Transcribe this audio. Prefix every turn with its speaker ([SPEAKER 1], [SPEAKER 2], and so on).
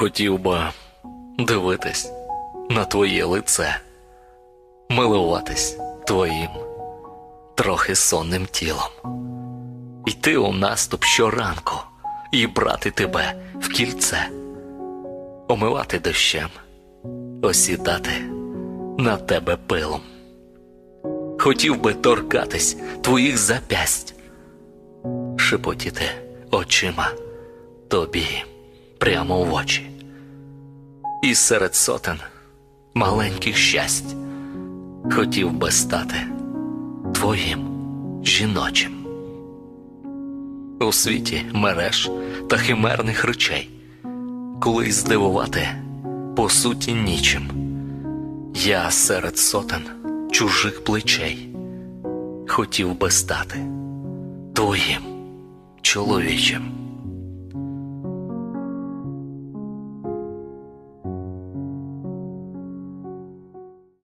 [SPEAKER 1] Хотів би дивитись на твоє лице, милуватись твоїм трохи сонним тілом, йти у наступ щоранку і брати тебе в кільце, омивати дощем, осідати на тебе пилом. Хотів би торкатись твоїх запясть, шепотіти очима тобі прямо в очі. І серед сотен маленьких щасть хотів би стати твоїм жіночим. У світі мереж та химерних речей, коли здивувати по суті нічим. Я серед сотен чужих плечей хотів би стати твоїм чоловічим.